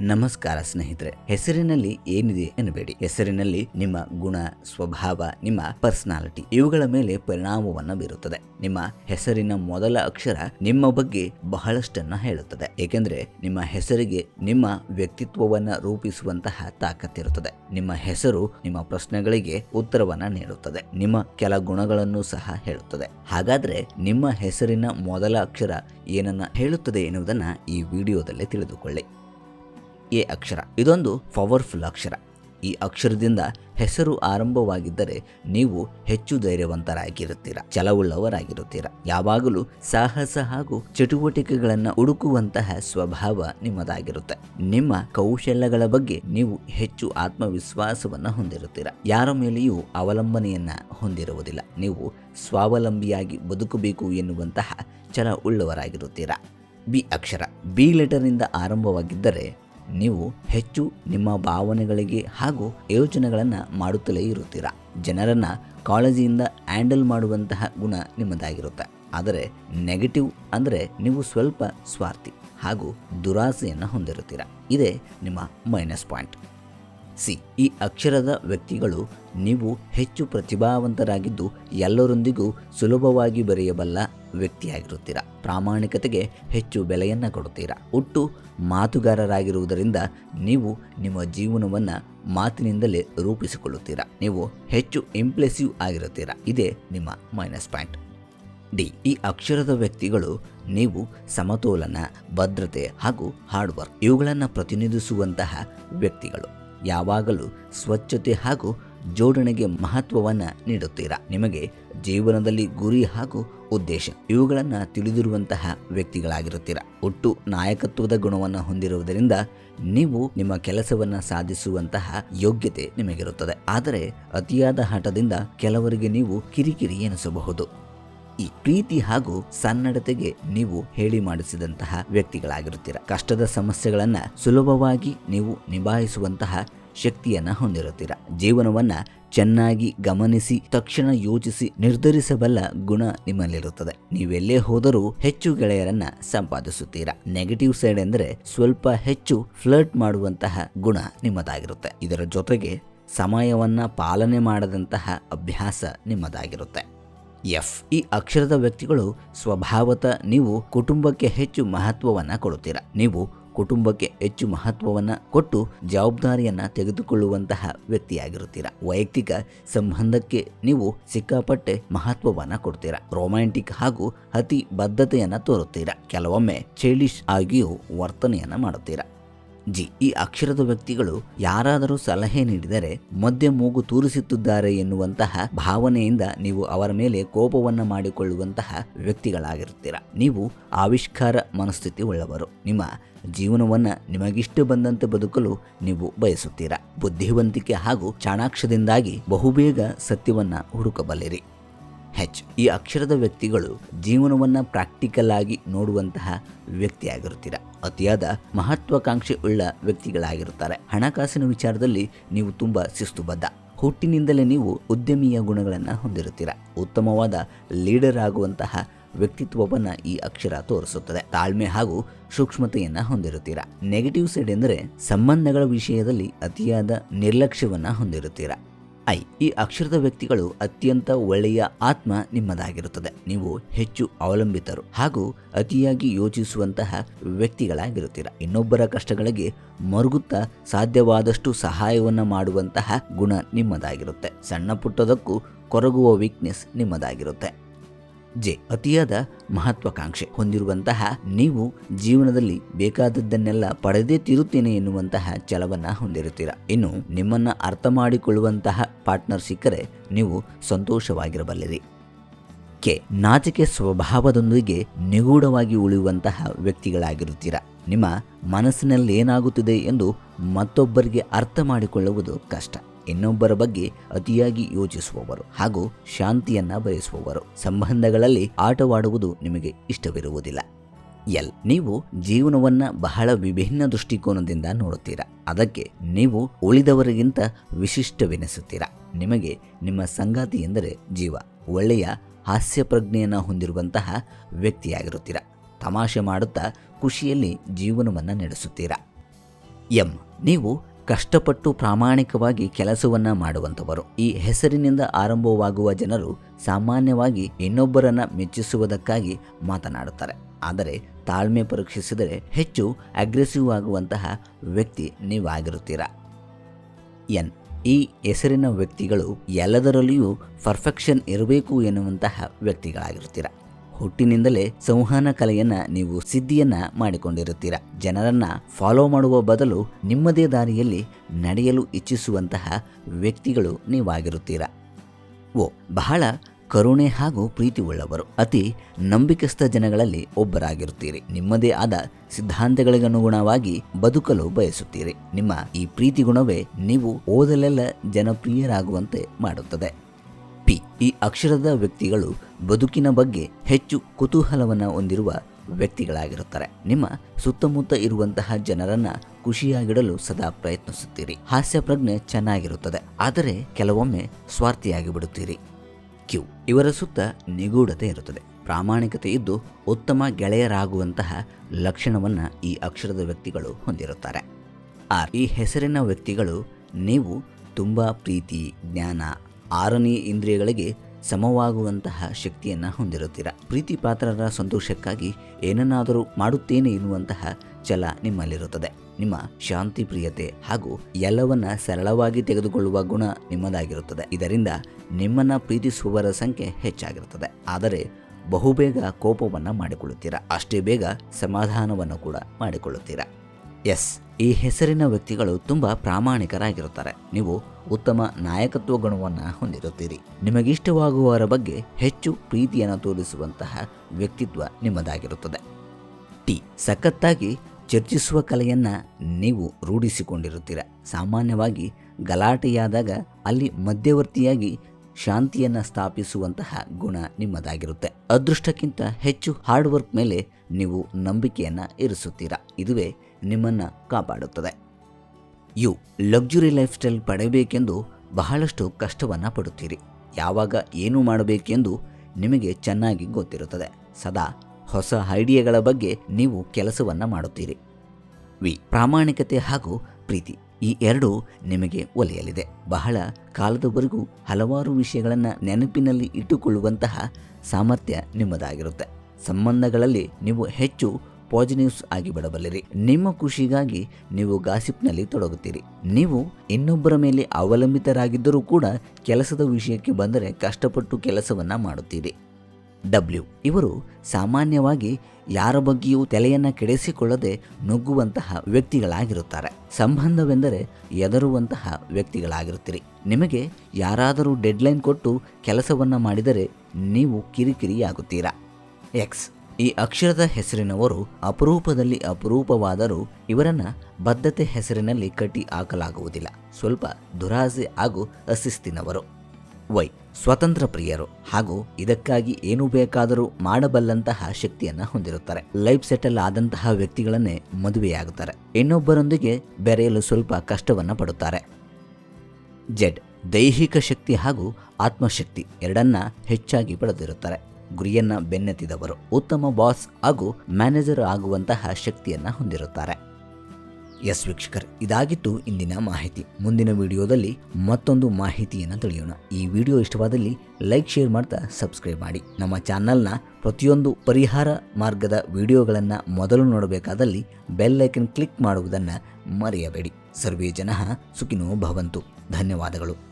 ನಮಸ್ಕಾರ ಸ್ನೇಹಿತರೆ, ಹೆಸರಿನಲ್ಲಿ ಏನಿದೆ ಎನ್ನಬೇಡಿ. ಹೆಸರಿನಲ್ಲಿ ನಿಮ್ಮ ಗುಣ, ಸ್ವಭಾವ, ನಿಮ್ಮ ಪರ್ಸನಾಲಿಟಿ, ಇವುಗಳ ಮೇಲೆ ಪರಿಣಾಮವನ್ನು ಬೀರುತ್ತದೆ. ನಿಮ್ಮ ಹೆಸರಿನ ಮೊದಲ ಅಕ್ಷರ ನಿಮ್ಮ ಬಗ್ಗೆ ಬಹಳಷ್ಟನ್ನ ಹೇಳುತ್ತದೆ. ಏಕೆಂದ್ರೆ ನಿಮ್ಮ ಹೆಸರಿಗೆ ನಿಮ್ಮ ವ್ಯಕ್ತಿತ್ವವನ್ನ ರೂಪಿಸುವಂತಹ ತಾಕತ್ತಿರುತ್ತದೆ. ನಿಮ್ಮ ಹೆಸರು ನಿಮ್ಮ ಪ್ರಶ್ನೆಗಳಿಗೆ ಉತ್ತರವನ್ನ ನೀಡುತ್ತದೆ. ನಿಮ್ಮ ಕೆಲ ಗುಣಗಳನ್ನು ಸಹ ಹೇಳುತ್ತದೆ. ಹಾಗಾದ್ರೆ ನಿಮ್ಮ ಹೆಸರಿನ ಮೊದಲ ಅಕ್ಷರ ಏನನ್ನ ಹೇಳುತ್ತದೆ ಎನ್ನುವುದನ್ನ ಈ ವಿಡಿಯೋದಲ್ಲಿ ತಿಳಿದುಕೊಳ್ಳಿ. ಎ ಅಕ್ಷರ. ಇದೊಂದು ಪವರ್ಫುಲ್ ಅಕ್ಷರ. ಈ ಅಕ್ಷರದಿಂದ ಹೆಸರು ಆರಂಭವಾಗಿದ್ದರೆ ನೀವು ಹೆಚ್ಚು ಧೈರ್ಯವಂತರಾಗಿರುತ್ತೀರಾ, ಛಲವುಳ್ಳವರಾಗಿರುತ್ತೀರಾ. ಯಾವಾಗಲೂ ಸಾಹಸ ಹಾಗೂ ಚಟುವಟಿಕೆಗಳನ್ನು ಹುಡುಕುವಂತಹ ಸ್ವಭಾವ ನಿಮ್ಮದಾಗಿರುತ್ತೆ. ನಿಮ್ಮ ಕೌಶಲ್ಯಗಳ ಬಗ್ಗೆ ನೀವು ಹೆಚ್ಚು ಆತ್ಮವಿಶ್ವಾಸವನ್ನು ಹೊಂದಿರುತ್ತೀರಾ. ಯಾರ ಮೇಲೆಯೂ ಅವಲಂಬನೆಯನ್ನ ಹೊಂದಿರುವುದಿಲ್ಲ. ನೀವು ಸ್ವಾವಲಂಬಿಯಾಗಿ ಬದುಕಬೇಕು ಎನ್ನುವಂತಹ ಛಲ ಉಳ್ಳವರಾಗಿರುತ್ತೀರಾ ಬಿ ಅಕ್ಷರ. ಬಿ ಲೆಟರ್ನಿಂದ ಆರಂಭವಾಗಿದ್ದರೆ ನೀವು ಹೆಚ್ಚು ನಿಮ್ಮ ಭಾವನೆಗಳಿಗೆ ಹಾಗೂ ಯೋಚನೆಗಳನ್ನು ಮಾಡುತ್ತಲೇ ಇರುತ್ತೀರಾ? ಜನರನ್ನ ಕಾಳಜಿಯಿಂದ ಹ್ಯಾಂಡಲ್ ಮಾಡುವಂತಹ ಗುಣ ನಿಮ್ಮದಾಗಿರುತ್ತೆ. ಆದರೆ ನೆಗೆಟಿವ್ ಅಂದರೆ ನೀವು ಸ್ವಲ್ಪ ಸ್ವಾರ್ಥಿ ಹಾಗೂ ದುರಾಸೆಯನ್ನು ಹೊಂದಿರುತ್ತೀರಾ? ಇದೇ ನಿಮ್ಮ ಮೈನಸ್ ಪಾಯಿಂಟ್. ಸಿ. ಈ ಅಕ್ಷರದ ವ್ಯಕ್ತಿಗಳು ನೀವು ಹೆಚ್ಚು ಪ್ರತಿಭಾವಂತರಾಗಿದ್ದು ಎಲ್ಲರೊಂದಿಗೂ ಸುಲಭವಾಗಿ ಬರೆಯಬಲ್ಲ ವ್ಯಕ್ತಿಯಾಗಿರುತ್ತೀರಾ? ಪ್ರಾಮಾಣಿಕತೆಗೆ ಹೆಚ್ಚು ಬೆಲೆಯನ್ನು ಕೊಡುತ್ತೀರಾ? ಒಟ್ಟು ಮಾತುಗಾರರಾಗಿರುವುದರಿಂದ ನೀವು ನಿಮ್ಮ ಜೀವನವನ್ನು ಮಾತಿನಿಂದಲೇ ರೂಪಿಸಿಕೊಳ್ಳುತ್ತೀರಾ? ನೀವು ಹೆಚ್ಚು ಇಂಪ್ರೆಸಿವ್ ಆಗಿರುತ್ತೀರಾ? ಇದೇ ನಿಮ್ಮ ಮೈನಸ್ ಪಾಯಿಂಟ್. ಡಿ. ಈ ಅಕ್ಷರದ ವ್ಯಕ್ತಿಗಳು ನೀವು ಸಮತೋಲನ, ಭದ್ರತೆ ಹಾಗೂ ಹಾರ್ಡ್ವರ್ಕ್ ಇವುಗಳನ್ನು ಪ್ರತಿನಿಧಿಸುವಂತಹ ವ್ಯಕ್ತಿಗಳು. ಯಾವಾಗಲೂ ಸ್ವಚ್ಛತೆ ಹಾಗೂ ಜೋಡಣೆಗೆ ಮಹತ್ವವನ್ನು ನೀಡುತ್ತೀರಾ? ನಿಮಗೆ ಜೀವನದಲ್ಲಿ ಗುರಿ ಹಾಗೂ ಉದ್ದೇಶ, ಇವುಗಳನ್ನು ತಿಳಿದಿರುವಂತಹ ವ್ಯಕ್ತಿಗಳಾಗಿರುತ್ತೀರಾ? ಒಟ್ಟು ನಾಯಕತ್ವದ ಗುಣವನ್ನು ಹೊಂದಿರುವುದರಿಂದ ನೀವು ನಿಮ್ಮ ಕೆಲಸವನ್ನು ಸಾಧಿಸುವಂತಹ ಯೋಗ್ಯತೆ ನಿಮಗಿರುತ್ತದೆ. ಆದರೆ ಅತಿಯಾದ ಹಠದಿಂದ ಕೆಲವರಿಗೆ ನೀವು ಕಿರಿಕಿರಿ ಎನಿಸಬಹುದು. ಈ ಪ್ರೀತಿ ಹಾಗೂ ಸನ್ನಡತೆಗೆ ನೀವು ಹೇಳಿ ಮಾಡಿಸಿದಂತಹ ವ್ಯಕ್ತಿಗಳಾಗಿರುತ್ತೀರ. ಕಷ್ಟದ ಸಮಸ್ಯೆಗಳನ್ನ ಸುಲಭವಾಗಿ ನೀವು ನಿಭಾಯಿಸುವಂತಹ ಶಕ್ತಿಯನ್ನ ಹೊಂದಿರುತ್ತೀರ. ಜೀವನವನ್ನ ಚೆನ್ನಾಗಿ ಗಮನಿಸಿ, ತಕ್ಷಣ ಯೋಚಿಸಿ ನಿರ್ಧರಿಸಬಲ್ಲ ಗುಣ ನಿಮ್ಮಲ್ಲಿರುತ್ತದೆ. ನೀವೆಲ್ಲೇ ಹೋದರೂ ಹೆಚ್ಚು ಗೆಳೆಯರನ್ನ ಸಂಪಾದಿಸುತ್ತೀರಾ. ನೆಗೆಟಿವ್ ಸೈಡ್ ಎಂದರೆ ಸ್ವಲ್ಪ ಹೆಚ್ಚು ಫ್ಲರ್ಟ್ ಮಾಡುವಂತಹ ಗುಣ ನಿಮ್ಮದಾಗಿರುತ್ತೆ. ಇದರ ಜೊತೆಗೆ ಸಮಯವನ್ನ ಪಾಲನೆ ಮಾಡದಂತಹ ಅಭ್ಯಾಸ ನಿಮ್ಮದಾಗಿರುತ್ತೆ. ಎಫ್. ಈ ಅಕ್ಷರದ ವ್ಯಕ್ತಿಗಳು ಸ್ವಭಾವತ ನೀವು ಕುಟುಂಬಕ್ಕೆ ಹೆಚ್ಚು ಮಹತ್ವವನ್ನ ಕೊಡುತ್ತೀರಾ. ನೀವು ಕುಟುಂಬಕ್ಕೆ ಹೆಚ್ಚು ಮಹತ್ವವನ್ನ ಕೊಟ್ಟು ಜವಾಬ್ದಾರಿಯನ್ನ ತೆಗೆದುಕೊಳ್ಳುವಂತಹ ವ್ಯಕ್ತಿಯಾಗಿರುತ್ತೀರಾ. ವೈಯಕ್ತಿಕ ಸಂಬಂಧಕ್ಕೆ ನೀವು ಸಿಕ್ಕಾಪಟ್ಟೆ ಮಹತ್ವವನ್ನ ಕೊಡ್ತೀರಾ. ರೊಮ್ಯಾಂಟಿಕ್ ಹಾಗೂ ಅತಿ ಬದ್ಧತೆಯನ್ನು ತೋರುತ್ತೀರಾ. ಕೆಲವೊಮ್ಮೆ ಚೇಲಿಶ್ ಆಗಿಯೂ ವರ್ತನೆಯನ್ನ ಮಾಡುತ್ತೀರಾ. ಜಿ, ಈ ಅಕ್ಷರದ ವ್ಯಕ್ತಿಗಳು ಯಾರಾದರೂ ಸಲಹೆ ನೀಡಿದರೆ ಮದ್ಯ ಮೂಗು ತೂರಿಸುತ್ತಿದ್ದಾರೆ ಎನ್ನುವಂತಹ ಭಾವನೆಯಿಂದ ನೀವು ಅವರ ಮೇಲೆ ಕೋಪವನ್ನು ಮಾಡಿಕೊಳ್ಳುವಂತಹ ವ್ಯಕ್ತಿಗಳಾಗಿರುತ್ತೀರಾ. ನೀವು ಆವಿಷ್ಕಾರ ಮನಸ್ಥಿತಿ ಉಳ್ಳವರು ನಿಮ್ಮ ಜೀವನವನ್ನು ನಿಮಗಿಷ್ಟು ಬಂದಂತೆ ಬದುಕಲು ನೀವು ಬಯಸುತ್ತೀರಾ. ಬುದ್ಧಿವಂತಿಕೆ ಹಾಗೂ ಚಾಣಾಕ್ಷದಿಂದಾಗಿ ಬಹುಬೇಗ ಸತ್ಯವನ್ನು ಹುಡುಕಬಲ್ಲಿರಿ. ಹೆಚ್ ಈ ಅಕ್ಷರದ ವ್ಯಕ್ತಿಗಳು ಜೀವನವನ್ನ ಪ್ರಾಕ್ಟಿಕಲ್ ಆಗಿ ನೋಡುವಂತಹ ವ್ಯಕ್ತಿಯಾಗಿರುತ್ತೀರಾ? ಅತಿಯಾದ ಮಹತ್ವಾಕಾಂಕ್ಷೆ ಉಳ್ಳ ವ್ಯಕ್ತಿಗಳಾಗಿರುತ್ತಾರೆ. ಹಣಕಾಸಿನ ವಿಚಾರದಲ್ಲಿ ನೀವು ತುಂಬಾ ಶಿಸ್ತುಬದ್ಧ. ಹುಟ್ಟಿನಿಂದಲೇ ನೀವು ಉದ್ಯಮೀಯ ಗುಣಗಳನ್ನು ಹೊಂದಿರುತ್ತೀರಾ? ಉತ್ತಮವಾದ ಲೀಡರ್ ಆಗುವಂತಹ ವ್ಯಕ್ತಿತ್ವವನ್ನು ಈ ಅಕ್ಷರ ತೋರಿಸುತ್ತದೆ. ತಾಳ್ಮೆ ಹಾಗೂ ಸೂಕ್ಷ್ಮತೆಯನ್ನು ಹೊಂದಿರುತ್ತೀರಾ? ನೆಗೆಟಿವ್ ಸೈಡ್ ಎಂದರೆ ಸಂಬಂಧಗಳ ವಿಷಯದಲ್ಲಿ ಅತಿಯಾದ ನಿರ್ಲಕ್ಷ್ಯವನ್ನ ಹೊಂದಿರುತ್ತೀರಾ? ಐ, ಈ ಅಕ್ಷರದ ವ್ಯಕ್ತಿಗಳು ಅತ್ಯಂತ ಒಳ್ಳೆಯ ಆತ್ಮ ನಿಮ್ಮದಾಗಿರುತ್ತದೆ. ನೀವು ಹೆಚ್ಚು ಅವಲಂಬಿತರು ಹಾಗೂ ಅತಿಯಾಗಿ ಯೋಚಿಸುವಂತಹ ವ್ಯಕ್ತಿಗಳಾಗಿರುತ್ತೀರ. ಇನ್ನೊಬ್ಬರ ಕಷ್ಟಗಳಿಗೆ ಮರುಗುತ್ತಾ ಸಾಧ್ಯವಾದಷ್ಟು ಸಹಾಯವನ್ನ ಮಾಡುವಂತಹ ಗುಣ ನಿಮ್ಮದಾಗಿರುತ್ತೆ. ಸಣ್ಣ ಪುಟ್ಟದಕ್ಕೂ ಕೊರಗುವ ವೀಕ್ನೆಸ್ ನಿಮ್ಮದಾಗಿರುತ್ತೆ. ಜೆ ಅತಿಯಾದ ಮಹತ್ವಾಕಾಂಕ್ಷೆ ಹೊಂದಿರುವಂತಹ ನೀವು ಜೀವನದಲ್ಲಿ ಬೇಕಾದದ್ದನ್ನೆಲ್ಲ ಪಡೆದೇ ತಿರುತ್ತೇನೆ ಎನ್ನುವಂತಹ ಛಲವನ್ನ ಹೊಂದಿರುತ್ತೀರಾ. ಇನ್ನು ನಿಮ್ಮನ್ನ ಅರ್ಥ ಮಾಡಿಕೊಳ್ಳುವಂತಹ ಪಾರ್ಟ್ನರ್ ಸಿಕ್ಕರೆ ನೀವು ಸಂತೋಷವಾಗಿರಬಲ್ಲಿರಿ. ಕೆ. ನಾಚಿಕೆ ಸ್ವಭಾವದೊಂದಿಗೆ ನಿಗೂಢವಾಗಿ ಉಳಿಯುವಂತಹ ವ್ಯಕ್ತಿಗಳಾಗಿರುತ್ತೀರಾ. ನಿಮ್ಮ ಮನಸ್ಸಿನಲ್ಲಿ ಏನಾಗುತ್ತಿದೆ ಎಂದು ಮತ್ತೊಬ್ಬರಿಗೆ ಅರ್ಥ ಮಾಡಿಕೊಳ್ಳುವುದು ಕಷ್ಟ. ಇನ್ನೊಬ್ಬರ ಬಗ್ಗೆ ಅತಿಯಾಗಿ ಯೋಚಿಸುವವರು ಹಾಗೂ ಶಾಂತಿಯನ್ನ ಬಯಸುವವರು. ಸಂಬಂಧಗಳಲ್ಲಿ ಆಟವಾಡುವುದು ನಿಮಗೆ ಇಷ್ಟವಿರುವುದಿಲ್ಲ. ಎಲ್, ನೀವು ಜೀವನವನ್ನ ಬಹಳ ವಿಭಿನ್ನ ದೃಷ್ಟಿಕೋನದಿಂದ ನೋಡುತ್ತೀರಾ? ಅದಕ್ಕೆ ನೀವು ಉಳಿದವರಿಗಿಂತ ವಿಶಿಷ್ಟವೆನಿಸುತ್ತೀರಾ? ನಿಮಗೆ ನಿಮ್ಮ ಸಂಗಾತಿ ಎಂದರೆ ಜೀವ. ಒಳ್ಳೆಯ ಹಾಸ್ಯ ಪ್ರಜ್ಞೆಯನ್ನು ಹೊಂದಿರುವಂತಹ ವ್ಯಕ್ತಿಯಾಗಿರುತ್ತೀರಾ? ತಮಾಷೆ ಮಾಡುತ್ತಾ ಖುಷಿಯಲ್ಲಿ ಜೀವನವನ್ನು ನಡೆಸುತ್ತೀರಾ? ಎಂ, ನೀವು ಕಷ್ಟಪಟ್ಟು ಪ್ರಾಮಾಣಿಕವಾಗಿ ಕೆಲಸವನ್ನ ಮಾಡುವಂಥವರು. ಈ ಹೆಸರಿನಿಂದ ಆರಂಭವಾಗುವ ಜನರು ಸಾಮಾನ್ಯವಾಗಿ ಇನ್ನೊಬ್ಬರನ್ನ ಮೆಚ್ಚಿಸುವುದಕ್ಕಾಗಿ ಮಾತನಾಡುತ್ತಾರೆ. ಆದರೆ ತಾಳ್ಮೆ ಪರೀಕ್ಷಿಸಿದರೆ ಹೆಚ್ಚು ಅಗ್ರೆಸಿವ್ ಆಗುವಂತಹ ವ್ಯಕ್ತಿ ನೀವಾಗಿರುತ್ತೀರಾ. ಎನ್. ಈ ಹೆಸರಿನ ವ್ಯಕ್ತಿಗಳು ಎಲ್ಲದರಲ್ಲಿಯೂ ಪರ್ಫೆಕ್ಷನ್ ಇರಬೇಕು ಎನ್ನುವಂತಹ ವ್ಯಕ್ತಿಗಳಾಗಿರುತ್ತೀರ. ಹುಟ್ಟಿನಿಂದಲೇ ಸಂವಹನ ಕಲೆಯನ್ನ ನೀವು ಸಿದ್ಧಿಯನ್ನ ಮಾಡಿಕೊಂಡಿರುತ್ತೀರ? ಜನರನ್ನ ಫಾಲೋ ಮಾಡುವ ಬದಲು ನಿಮ್ಮದೇ ದಾರಿಯಲ್ಲಿ ನಡೆಯಲು ಇಚ್ಛಿಸುವಂತಹ ವ್ಯಕ್ತಿಗಳು ನೀವಾಗಿರುತ್ತೀರಾ? ಓ, ಬಹಳ ಕರುಣೆ ಹಾಗೂ ಪ್ರೀತಿ ಉಳ್ಳವರು ಅತಿ ನಂಬಿಕಸ್ಥ ಜನಗಳಲ್ಲಿ ಒಬ್ಬರಾಗಿರುತ್ತೀರಿ. ನಿಮ್ಮದೇ ಆದ ಸಿದ್ಧಾಂತಗಳಿಗನುಗುಣವಾಗಿ ಬದುಕಲು ಬಯಸುತ್ತೀರಿ. ನಿಮ್ಮ ಈ ಪ್ರೀತಿ ಗುಣವೇ ನೀವು ಓದಲೆಲ್ಲ ಜನಪ್ರಿಯರಾಗುವಂತೆ ಮಾಡುತ್ತದೆ. ಪಿ ಈ ಅಕ್ಷರದ ವ್ಯಕ್ತಿಗಳು ಬದುಕಿನ ಬಗ್ಗೆ ಹೆಚ್ಚು ಕುತೂಹಲವನ್ನು ಹೊಂದಿರುವ ವ್ಯಕ್ತಿಗಳಾಗಿರುತ್ತಾರೆ. ನಿಮ್ಮ ಸುತ್ತಮುತ್ತ ಇರುವಂತಹ ಜನರನ್ನ ಖುಷಿಯಾಗಿಡಲು ಸದಾ ಪ್ರಯತ್ನಿಸುತ್ತೀರಿ. ಹಾಸ್ಯ ಪ್ರಜ್ಞೆ ಚೆನ್ನಾಗಿರುತ್ತದೆ. ಆದರೆ ಕೆಲವೊಮ್ಮೆ ಸ್ವಾರ್ಥಿಯಾಗಿ ಬಿಡುತ್ತೀರಿ ಕ್ಯೂ. ಇವರ ಸುತ್ತ ನಿಗೂಢತೆ ಇರುತ್ತದೆ. ಪ್ರಾಮಾಣಿಕತೆ ಇದ್ದು ಉತ್ತಮ ಗೆಳೆಯರಾಗುವಂತಹ ಲಕ್ಷಣವನ್ನ ಈ ಅಕ್ಷರದ ವ್ಯಕ್ತಿಗಳು ಹೊಂದಿರುತ್ತಾರೆ. ಆರ್. ಈ ಹೆಸರಿನ ವ್ಯಕ್ತಿಗಳು ನೀವು ತುಂಬ ಪ್ರೀತಿ, ಜ್ಞಾನ ಆರನೇ ಇಂದ್ರಿಯಗಳಿಗೆ ಸಮವಾಗುವಂತಹ ಶಕ್ತಿಯನ್ನು ಹೊಂದಿರುತ್ತೀರ? ಪ್ರೀತಿ ಪಾತ್ರರ ಸಂತೋಷಕ್ಕಾಗಿ ಏನನ್ನಾದರೂ ಮಾಡುತ್ತೇನೆ ಎನ್ನುವಂತಹ ಛಲ ನಿಮ್ಮಲ್ಲಿರುತ್ತದೆ. ನಿಮ್ಮ ಶಾಂತಿ, ಪ್ರಿಯತೆ ಹಾಗೂ ಎಲ್ಲವನ್ನ ಸರಳವಾಗಿ ತೆಗೆದುಕೊಳ್ಳುವ ಗುಣ ನಿಮ್ಮದಾಗಿರುತ್ತದೆ. ಇದರಿಂದ ನಿಮ್ಮನ್ನ ಪ್ರೀತಿಸುವವರ ಸಂಖ್ಯೆ ಹೆಚ್ಚಾಗಿರುತ್ತದೆ. ಆದರೆ ಬಹುಬೇಗ ಕೋಪವನ್ನು ಮಾಡಿಕೊಳ್ಳುತ್ತೀರಾ? ಅಷ್ಟೇ ಬೇಗ ಸಮಾಧಾನವನ್ನು ಕೂಡ ಮಾಡಿಕೊಳ್ಳುತ್ತೀರಾ? ಎಸ್. ಈ ಹೆಸರಿನ ವ್ಯಕ್ತಿಗಳು ತುಂಬ ಪ್ರಾಮಾಣಿಕರಾಗಿರುತ್ತಾರೆ. ನೀವು ಉತ್ತಮ ನಾಯಕತ್ವ ಗುಣವನ್ನು ಹೊಂದಿರುತ್ತೀರಿ. ನಿಮಗಿಷ್ಟವಾಗುವವರ ಬಗ್ಗೆ ಹೆಚ್ಚು ಪ್ರೀತಿಯನ್ನು ತೋರಿಸುವಂತಹ ವ್ಯಕ್ತಿತ್ವ ನಿಮ್ಮದಾಗಿರುತ್ತದೆ. ಟಿ. ಸಖತ್ತಾಗಿ ಚರ್ಚಿಸುವ ಕಲೆಯನ್ನು ನೀವು ರೂಢಿಸಿಕೊಂಡಿರುತ್ತೀರ. ಸಾಮಾನ್ಯವಾಗಿ ಗಲಾಟೆಯಾದಾಗ ಅಲ್ಲಿ ಮಧ್ಯವರ್ತಿಯಾಗಿ ಶಾಂತಿಯನ್ನು ಸ್ಥಾಪಿಸುವಂತಹ ಗುಣ ನಿಮ್ಮದಾಗಿರುತ್ತೆ. ಅದೃಷ್ಟಕ್ಕಿಂತ ಹೆಚ್ಚು ಹಾರ್ಡ್ ವರ್ಕ್ ಮೇಲೆ ನೀವು ನಂಬಿಕೆಯನ್ನು ಇರಿಸುತ್ತೀರಾ. ಇದುವೇ ನಿಮ್ಮನ್ನ ಕಾಪಾಡುತ್ತದೆ. ಯು ಲಕ್ಸುರಿ ಲೈಫ್ ಸ್ಟೈಲ್ ಪಡೆಯಬೇಕೆಂದು ಬಹಳಷ್ಟು ಕಷ್ಟವನ್ನು ಪಡುತ್ತೀರಿ. ಯಾವಾಗ ಏನು ಮಾಡಬೇಕೆಂದು ನಿಮಗೆ ಚೆನ್ನಾಗಿ ಗೊತ್ತಿರುತ್ತದೆ. ಸದಾ ಹೊಸ ಐಡಿಯಾಗಳ ಬಗ್ಗೆ ನೀವು ಕೆಲಸವನ್ನು ಮಾಡುತ್ತೀರಿ. ವಿ ಪ್ರಾಮಾಣಿಕತೆ ಹಾಗೂ ಪ್ರೀತಿ ಈ ಎರಡು ನಿಮಗೆ ಒಲೆಯಲಿದೆ ಬಹಳ ಕಾಲದವರೆಗೂ ಹಲವಾರು ವಿಷಯಗಳನ್ನು ನೆನಪಿನಲ್ಲಿ ಇಟ್ಟುಕೊಳ್ಳುವಂತಹ ಸಾಮರ್ಥ್ಯ ನಿಮ್ಮದಾಗಿರುತ್ತೆ. ಸಂಬಂಧಗಳಲ್ಲಿ ನೀವು ಹೆಚ್ಚು ಪಾಸಿಟಿವ್ಸ್ ಆಗಿ ಬಿಡಬಲ್ಲಿರಿ. ನಿಮ್ಮ ಖುಷಿಗಾಗಿ ನೀವು ಗಾಸಿಪ್ನಲ್ಲಿ ತೊಡಗುತ್ತೀರಿ. ನೀವು ಇನ್ನೊಬ್ಬರ ಮೇಲೆ ಅವಲಂಬಿತರಾಗಿದ್ದರೂ ಕೂಡ ಕೆಲಸದ ವಿಷಯಕ್ಕೆ ಬಂದರೆ ಕಷ್ಟಪಟ್ಟು ಕೆಲಸವನ್ನ ಮಾಡುತ್ತೀರಿ. ಡಬ್ಲ್ಯೂ ಇವರು ಸಾಮಾನ್ಯವಾಗಿ ಯಾರ ಬಗ್ಗೆಯೂ ತಲೆಯನ್ನ ಕೆಡಿಸಿಕೊಳ್ಳದೆ ನುಗ್ಗುವಂತಹ ವ್ಯಕ್ತಿಗಳಾಗಿರುತ್ತಾರೆ. ಸಂಬಂಧವೆಂದರೆ ಎದರುವಂತಹ ವ್ಯಕ್ತಿಗಳಾಗಿರುತ್ತೀರಿ. ನಿಮಗೆ ಯಾರಾದರೂ ಡೆಡ್ಲೈನ್ ಕೊಟ್ಟು ಕೆಲಸವನ್ನ ಮಾಡಿದರೆ ನೀವು ಕಿರಿಕಿರಿಯಾಗುತ್ತೀರಾ? ಎಕ್ಸ್ ಈ ಅಕ್ಷರದ ಹೆಸರಿನವರು ಅಪರೂಪದಲ್ಲಿ ಅಪರೂಪವಾದರೂ ಇವರನ್ನ ಬದ್ಧತೆ ಹೆಸರಿನಲ್ಲಿ ಕಟ್ಟಿ ಹಾಕಲಾಗುವುದಿಲ್ಲ. ಸ್ವಲ್ಪ ದುರಾಸೆ ಹಾಗೂ ಅಸಿಸ್ತಿನವರು. ವೈ. ಸ್ವತಂತ್ರ ಪ್ರಿಯರು ಹಾಗೂ ಇದಕ್ಕಾಗಿ ಏನು ಬೇಕಾದರೂ ಮಾಡಬಲ್ಲಂತಹ ಶಕ್ತಿಯನ್ನ ಹೊಂದಿರುತ್ತಾರೆ. ಲೈಫ್ ಸೆಟಲ್ ಆದಂತಹ ವ್ಯಕ್ತಿಗಳನ್ನೇ ಮದುವೆಯಾಗುತ್ತಾರೆ. ಇನ್ನೊಬ್ಬರೊಂದಿಗೆ ಬೆರೆಯಲು ಸ್ವಲ್ಪ ಕಷ್ಟವನ್ನು ಪಡುತ್ತಾರೆ. ಜೆಡ್. ದೈಹಿಕ ಶಕ್ತಿ ಹಾಗೂ ಆತ್ಮಶಕ್ತಿ ಎರಡನ್ನ ಹೆಚ್ಚಾಗಿ ಪಡೆದಿರುತ್ತಾರೆ. ಗುರಿಯನ್ನ ಬೆನ್ನೆತ್ತಿದವರು, ಉತ್ತಮ ಬಾಸ್ ಹಾಗೂ ಮ್ಯಾನೇಜರ್ ಆಗುವಂತಹ ಶಕ್ತಿಯನ್ನ ಹೊಂದಿರುತ್ತಾರೆ. ಎಸ್ ವೀಕ್ಷಕರ್, ಇದಾಗಿತ್ತು ಇಂದಿನ ಮಾಹಿತಿ. ಮುಂದಿನ ವಿಡಿಯೋದಲ್ಲಿ ಮತ್ತೊಂದು ಮಾಹಿತಿಯನ್ನು ತಿಳಿಯೋಣ. ಈ ವಿಡಿಯೋ ಇಷ್ಟವಾದಲ್ಲಿ ಲೈಕ್, ಶೇರ್ ಮಾಡ್ತಾ ಸಬ್ಸ್ಕ್ರೈಬ್ ಮಾಡಿ. ನಮ್ಮ ಚಾನಲ್ನ ಪ್ರತಿಯೊಂದು ಪರಿಹಾರ ಮಾರ್ಗದ ವಿಡಿಯೋಗಳನ್ನು ಮೊದಲು ನೋಡಬೇಕಾದಲ್ಲಿ ಬೆಲ್ ಐಕನ್ ಕ್ಲಿಕ್ ಮಾಡುವುದನ್ನು ಮರೆಯಬೇಡಿ. ಸರ್ವೇ ಜನ ಸುಖಿನೋ ಭವಂತು. ಧನ್ಯವಾದಗಳು.